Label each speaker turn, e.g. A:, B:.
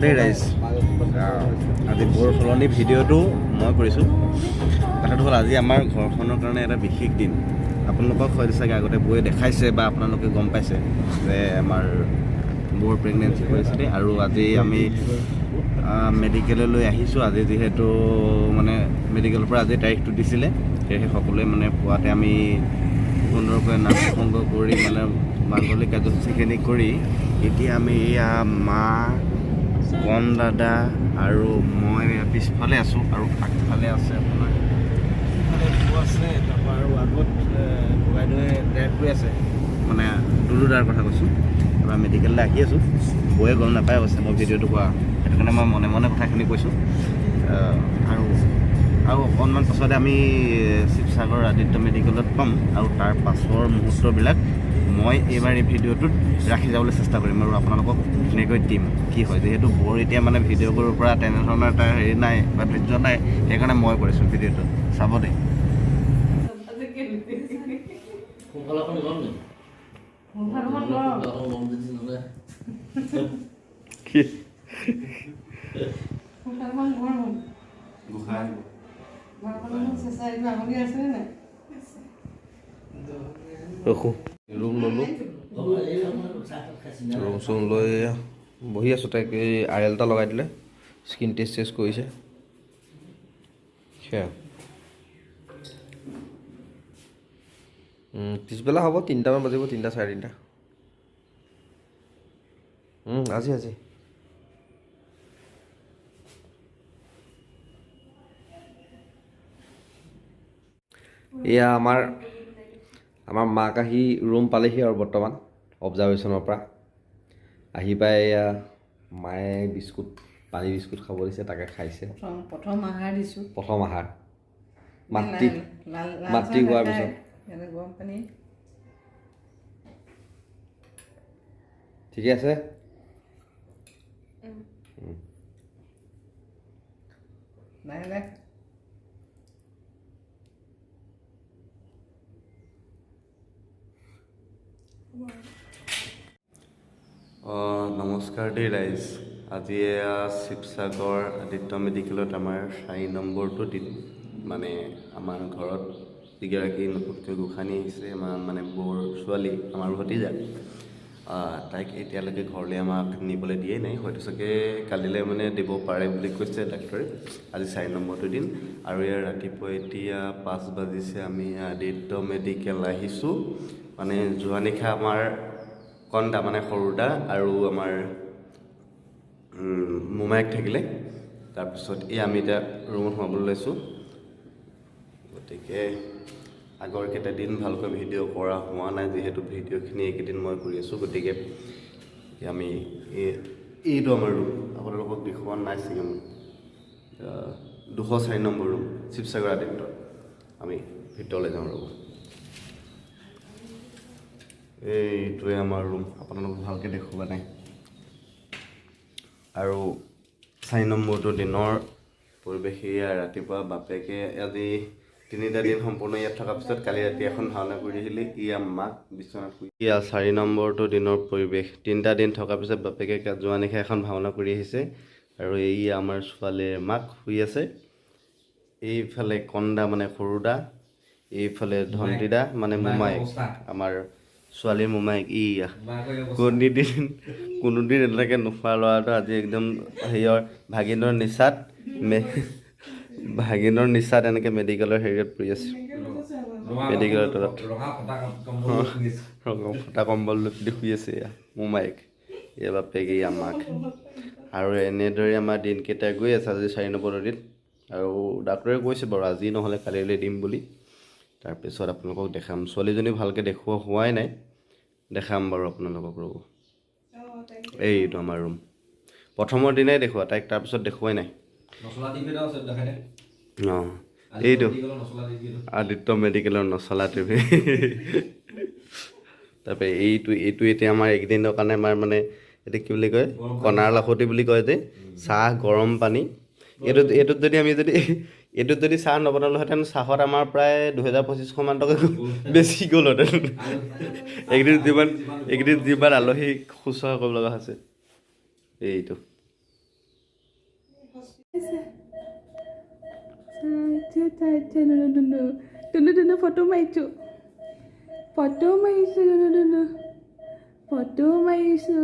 A: দেই ৰাইজ আজি বৰ সলনি ভিডিঅ'টো মই কৰিছোঁ। কথাটো হ'ল আজি আমাৰ ঘৰখনৰ কাৰণে এটা বিশেষ দিন। আপোনালোকক হয়তো চাগে আগতে বৌয়ে দেখাইছে বা আপোনালোকে গম পাইছে যে আমাৰ বৌৰ প্ৰেগনেঞ্চি হৈছিলে আৰু আজি আমি মেডিকেললৈ আহিছোঁ। আজি যিহেতু মানে মেডিকেলৰ পৰা আজি তাৰিখটো দিছিলে। সেয়েহে সকলোৱে মানে পুৱাতে আমি সুন্দৰকৈ নাম প্ৰসংগ কৰি মানে মাংগলিক কাৰ্যসূচীখিনি কৰি এতিয়া আমি এয়া মা কণ দাদা আৰু মই পিছফালে আছোঁ আৰু আগফালে আছে আপোনাৰ। আছে তাৰপৰা আৰু আগত ককাইদেৱে ড্ৰাইভ কৰি আছে। মানে দুলু দাৰ কথা কৈছোঁ। তাৰপৰা মেডিকেললৈ আহি আছোঁ। বৌয়ে গম নাপায় অৱশ্যে মই ভিডিঅ'টো কোৱা সেইটো কাৰণে মই মনে মনে কথাখিনি কৈছোঁ। আৰু আৰু অকণমান পাছতে আমি শিৱসাগৰ আদিত্য মেডিকেলত পাম। আৰু তাৰ পাছৰ মুহূৰ্তবিলাক মই এইবাৰ এই ভিডিঅ'টোত ৰাখি যাবলৈ চেষ্টা কৰিম আৰু আপোনালোকক ধুনীয়াকৈ দিম। কি হয় যিহেতু বৰ এতিয়া মানে ভিডিঅ' কৰিব পৰা তেনেধৰণৰ এটা হেৰি নাই বা ধৈৰ্য নাই সেইকাৰণে মই কৰিছোঁ ভিডিঅ'টো। চাব দেই। কি? ৰখোঁ। ৰুম ল'লোঁ ৰুম চুম লৈ বহি আছোঁ তাইক এই আৰ এল এটা লগাই দিলে স্কিন টেষ্ট টেষ্ট কৰিছে সেয়া পিছবেলা হ'ব তিনিটামান বাজিব তিনিটা চাৰে তিনিটা আজি আজি এয়া আমাৰ আমাৰ মাক আহি ৰুম পালেহি আৰু বৰ্তমান অবজাৰ্ভেশ্যনৰ পৰা। আহি পাই এয়া মায়ে বিস্কুট পানী বিস্কুট খাব দিছে তাকে খাইছে।
B: প্ৰথম আহাৰ দিছোঁ।
A: প্ৰথম আহাৰ। মাতৃ মাতৃ হোৱাৰ। পিছত। ঠিকে আছে?
B: লাহে লাহে
A: নমস্কাৰ দেই ৰাইজ। আজি এয়া শিৱসাগৰ আদিত্য মেডিকেলত আমাৰ চাৰি নম্বৰটো দিন। মানে আমাৰ ঘৰত যিগৰাকী নতুনকৈ গোসানী আহিছে আমাৰ মানে বৌৰ ছোৱালী আমাৰ ভতিজা। তাইক এতিয়ালৈকে ঘৰলৈ আমাক নিবলৈ দিয়েই নাই। হয়তো চাগে কালিলৈ মানে দিব পাৰে বুলি কৈছে ডাক্তৰে। আজি চাৰি নম্বৰটো দিন। আৰু ইয়াৰ ৰাতিপুৱা এতিয়া পাঁচ বাজিছে আমি আদিত্য মেডিকেল আহিছোঁ। মানে যোৱা নিশা আমাৰ কন্দা মানে সৰুদা আৰু আমাৰ মোমায়েক থাকিলে। তাৰপিছত এই আমি এতিয়া ৰুমত সোমাবলৈ লৈছোঁ। গতিকে আগৰ কেইটা দিন ভালকৈ ভিডিঅ' কৰা হোৱা নাই যিহেতু ভিডিঅ'খিনি এইকেইদিন মই কৰি আছোঁ। গতিকে আমি এই এইটো আমাৰ ৰুম আপোনালোকক দেখুওৱা নাই চাগে দুশ চাৰি নম্বৰ ৰুম শিৱসাগৰ আদিত্য আমি ভিতৰলৈ যাওঁ ৰ'ব। এইটোৱে আমাৰ ৰুম আপোনালোকক ভালকৈ দেখুওৱা নাই। আৰু চাৰি নম্বৰটো দিনৰ পৰিৱেশ এয়া ৰাতিপুৱা বাপেকে আজি তিনিটা দিন সম্পূৰ্ণ ইয়াত থকাৰ পিছত কালি ৰাতি এখন ভাওনা কৰি আহিলে ইয়া মাক বিচনাত শুই ইয়া চাৰি নম্বৰটো দিনৰ পৰিৱেশ। তিনিটা দিন থকাৰ পিছত বাপেকে যোৱা নিশা এখন ভাওনা কৰি আহিছে আৰু এই আমাৰ ছোৱালীৰ মাক শুই আছে। এইফালে কন্দা মানে সৰুদা এইফালে ধন্তিদা মানে মোমায়েক। আমাৰ ছোৱালীৰ মোমায়েক ইয়া। কোনোদিন কোনোদিন এনেকৈ নোখোৱা ল'ৰাটো আজি একদম হেৰিয়ৰ ভাগিনৰ নিচাত ভাগিনৰ নিচাত এনেকৈ মেডিকেলৰ হেৰিয়ত পৰি আছে। মেডিকেলৰ তলত। ৰঙা ফটা কম্বল লৈ পেলাই শুই আছে এয়া মোমায়েক এয়া বাপেক এয়া মাক। আৰু এনেদৰে আমাৰ দিনকেইটা গৈ আছে আজি চাৰি নম্বৰ দিন আৰু ডাক্তৰে কৈছে বাৰু আজি নহ'লে কালিলৈ দিম বুলি। তাৰপিছত আপোনালোকক দেখাম। ছোৱালীজনী ভালকৈ দেখুওৱা হোৱাই নাই। দেখাম বাৰু আপোনালোকক ৰ'ব। এইটো আমাৰ ৰুম প্ৰথমৰ দিনাই দেখুওৱা তাইক তাৰপিছত দেখুৱাই নাই। অঁ এইটো। আদিত্য মেডিকেলৰ নচলা টিভি। তাৰপৰা এইটো এইটো এতিয়া আমাৰ এইকেইদিনৰ কাৰণে আমাৰ মানে এইটো কি বুলি কয় কণাৰ লাখুটি বুলি কয় যে চাহ গৰম পানী। এইটোত এইটোত যদি আমি যদি এইটোত যদি চাহ নবনালোহেঁতেন চাহত আমাৰ প্ৰায় দুহেজাৰ পঁচিছশমান টকা বেছি গ'লহেঁতেন। এইকেইদিন যিমান এইকেইদিন যিমান আলহী শুশ্ৰূষা কৰিব লগা হৈছে। এইটো।
C: ഫോട്ടോ മയച്ചു ഫോട്ടോ മയച്ചു ഫോട്ടോ മയച്ചു